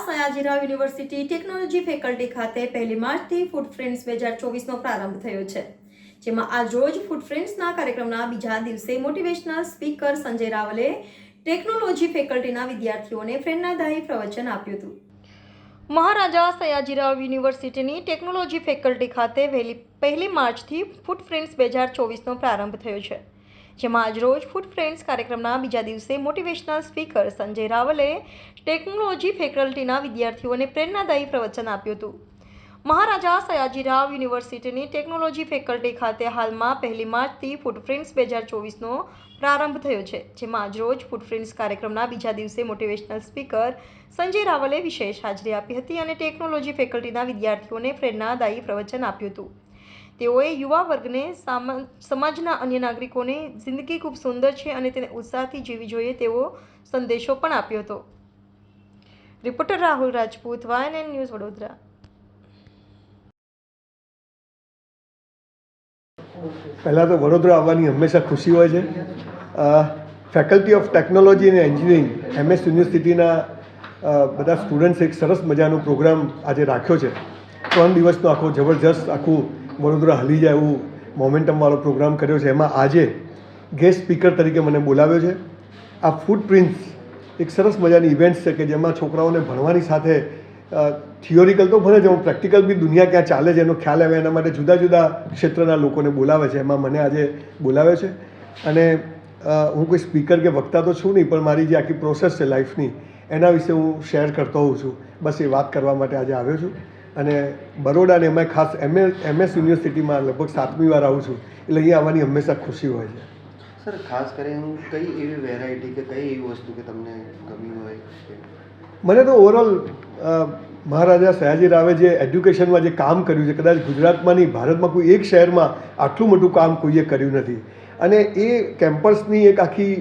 Sayajirao university technology faculty ખાતે પહેલી માર્ચથી ફૂડ ફ્રેન્ડ્સ બે હજાર ચોવીસનો પ્રારંભ થયો છે, જેમાં આજરોજ ફૂડ ફ્રેન્ડ્સના કાર્યક્રમના બીજા દિવસે મોટિવેશનલ સ્પીકર સંજય રાવલે ટેકનોલોજી ફેકલ્ટીના વિદ્યાર્થીઓને પ્રેરણાદાયી પ્રવચન આપ્યું હતું. મહારાજા સયાજીરાવ યુનિવર્સિટીની ટેકનોલોજી ફેકલ્ટી ખાતે વહેલી પહેલી માર્ચથી ફૂડ ફ્રેન્ડ્સ બે હજાર ચોવીસનો પ્રારંભ થયો છે જેમાં આજરોજ ફૂડ ફ્રેન્ડ્સ કાર્યક્રમના બીજા દિવસે મોટિવેશનલ સ્પીકર સંજય રાવલે ટેકનોલોજી ફેકલ્ટીના વિદ્યાર્થીઓને પ્રેરણાદાયી પ્રવચન આપ્યું હતું. મહારાજા સયાજીરાવ યુનિવર્સિટીની ટેકનોલોજી ફેકલ્ટી ખાતે હાલમાં પહેલી માર્ચથી ફૂટપ્રિન્ટ્સ બે હજાર ચોવીસનો પ્રારંભ થયો છે, જેમાં આજરોજ ફૂટપ્રિન્ટ્સ કાર્યક્રમના બીજા દિવસે મોટિવેશનલ સ્પીકર સંજય રાવલે વિશેષ હાજરી આપી હતી અને ટેકનોલોજી ફેકલ્ટીના વિદ્યાર્થીઓને પ્રેરણાદાયી પ્રવચન આપ્યું હતું. તેઓએ યુવા વર્ગને સામા, સમાજના અન્ય નાગરિકોને જિંદગી ખૂબ સુંદર છે અને તેને ઉત્સાહથી જીવી જોઈએ તેવો સંદેશો પણ આપ્યો હતો. Reporter Rahul Rajput YNN news Vadodara. પહેલાં તો વડોદરા આવવાની હંમેશા ખુશી હોય છે. ફેકલ્ટી ઓફ ટેકનોલોજી અને એન્જિનિયરિંગ એમએસ યુનિવર્સિટીના બધા સ્ટુડન્ટ્સ એક સરસ મજાનો પ્રોગ્રામ આજે રાખ્યો છે. ત્રણ દિવસનો આખો જબરજસ્ત, આખું વડોદરા હલી જાય એવું મોમેન્ટમવાળો પ્રોગ્રામ કર્યો છે. એમાં આજે ગેસ્ટ સ્પીકર તરીકે મને બોલાવ્યો છે. આ ફૂડ પ્રિન્ટ્સ એક સરસ મજાની ઇવેન્ટ્સ છે કે જેમાં છોકરાઓને ભણવાની સાથે થિયોરિકલ તો ભણે જ હું પ્રેક્ટિકલ બી દુનિયા ક્યાં ચાલે છે એનો ખ્યાલ આવે એના માટે જુદા જુદા ક્ષેત્રના લોકોને બોલાવે છે. એમાં મને આજે બોલાવ્યો છે. અને હું કોઈ સ્પીકર કે વક્તા તો છું નહીં, પણ મારી જે આખી પ્રોસેસ છે લાઈફની એના વિશે હું શેર કરતો હોઉં છું. બસ એ વાત કરવા માટે આજે આવ્યો છું. અને બરોડાને એમાં ખાસ એમએ એમએસ યુનિવર્સિટીમાં લગભગ સાતમી વાર આવું છું. એટલે અહીંયા આવવાની હંમેશા ખુશી હોય છે. સર ખાસ કરીને કઈ એવી વેરાયટી કે કઈ એવી વસ્તુ કે તમને ગમી હોય મને તો ઓવરઓલ મહારાજા સયાજી રાવે જે એડ્યુકેશનમાં જે કામ કર્યું છે કદાચ ગુજરાતમાં નહીં ભારતમાં કોઈ એક શહેરમાં આટલું મોટું કામ કોઈએ કર્યું નથી. અને એ કેમ્પસની એક આખી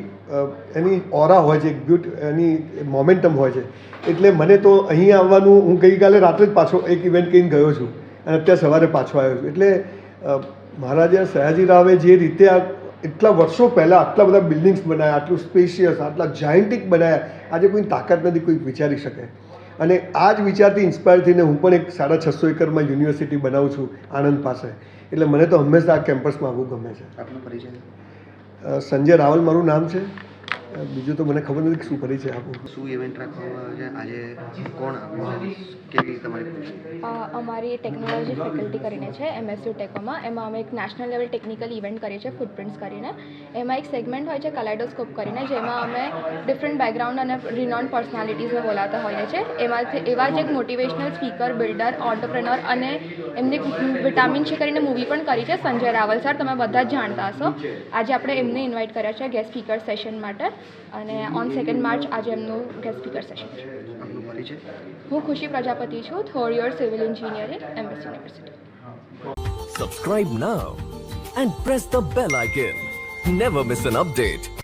એની ઓરા હોય છે, એક બ્યુટ એની મોમેન્ટમ હોય છે. એટલે મને તો અહીં આવવાનું, હું ગઈકાલે રાત્રે જ પાછો એક ઇવેન્ટ કરીને ગયો છું. અને અત્યારે સવારે પાછો આવ્યો છું. એટલે મહારાજા સયાજી રાવે જે રીતે આ એટલા વર્ષો પહેલાં આટલા બધા બિલ્ડિંગ્સ બનાવ્યા આટલું સ્પેશિયસ આટલા જાયન્ટિક બનાવ્યા આજે કોઈ તાકાત નથી, કોઈ વિચારી શકે. અને આ જ વિચારથી ઇન્સ્પાયર થઈને હું પણ એક સાડા છસો એકરમાં યુનિવર્સિટી બનાવું છું આણંદ પાસે. એટલે મને તો હંમેશા આ કેમ્પસમાં આવવું ગમે છે. આપનો પરિચય? સંજય રાવલ મારું નામ છે. બીજું તો મને ખબર નથી શું પરિચય આપું. શું ઇવેન્ટ રાખવામાં આવે છે? આજે કોણ કેવી તમારી અમારી ટેકનોલોજી ફેકલ્ટી કરીને છે એમએસયુ ટેકોમાં એમાં અમે એક નેશનલ લેવલ ટેકનિકલ ઇવેન્ટ કરીએ છીએ ફૂટપ્રિન્ટ્સ કરીને. એમાં એક સેગમેન્ટ હોય છે કલાઇડોસ્કોપ કરીને જેમાં અમે ડિફરન્ટ બેકગ્રાઉન્ડ અને રિનોન પર્સનાલિટીઝને બોલાતા હોઈએ છીએ. એમાંથી એવા જ એક મોટિવેશનલ સ્પીકર બિલ્ડર ઓન્ટરપ્રેનર અને એમની વિટામિન છે કરીને મૂવી પણ કરી છે સંજય રાવલ સર તમે બધા જ જાણતા હશો. આજે આપણે એમને ઇન્વાઇટ કર્યા છે ગેસ્ટ સ્પીકર સેશન માટે. અને ઓન સેકન્ડ માર્ચ આજે એમનું ગેસ્ટ સ્પીકર સેશન છે. હું ખુશી પ્રજાપતિ છું third year civil engineering, MS university subscribe now and press the bell icon Never miss an update.